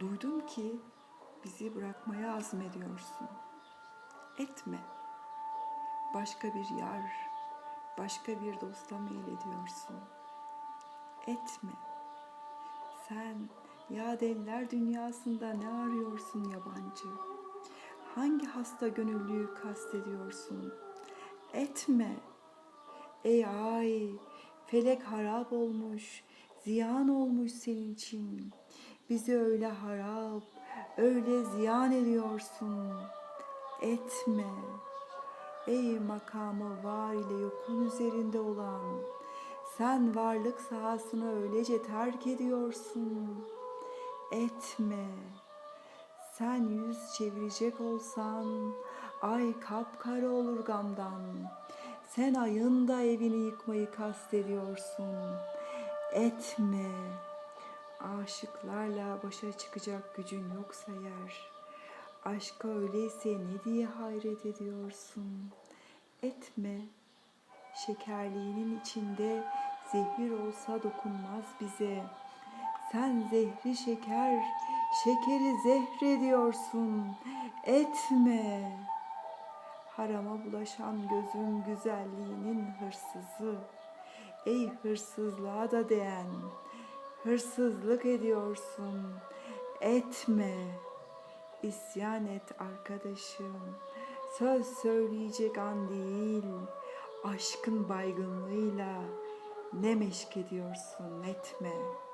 Duydum ki bizi bırakmaya azmediyorsun. Etme. Başka bir yar, başka bir dosta meylediyorsun. Etme. Sen ya deliler dünyasında ne arıyorsun yabancı? Hangi hasta gönüllüyü kastediyorsun? Etme. Ey ay, felek harap olmuş, ziyan olmuş senin için. Bizi öyle harap, öyle ziyan ediyorsun. Etme. Ey makamı var ile yokun üzerinde olan, sen varlık sahasını öylece terk ediyorsun. Etme. Sen yüz çevirecek olsan, ay kapkara olur gamdan. Sen ayın da evini yıkmayı kastediyorsun. Etme. Aşıklarla başa çıkacak gücün yoksa eğer, aşka öyleyse ne diye hayret ediyorsun? Etme. Şekerliğinin içinde zehir olsa dokunmaz bize. Sen zehri şeker, şekeri zehrediyorsun. Etme. Harama bulaşan gözün güzelliğinin hırsızı. Ey hırsızlığa da değen, hırsızlık ediyorsun. Etme. İsyan et arkadaşım. Söz söyleyecek an değil. Aşkın baygınlığıyla ne meşk ediyorsun etme.''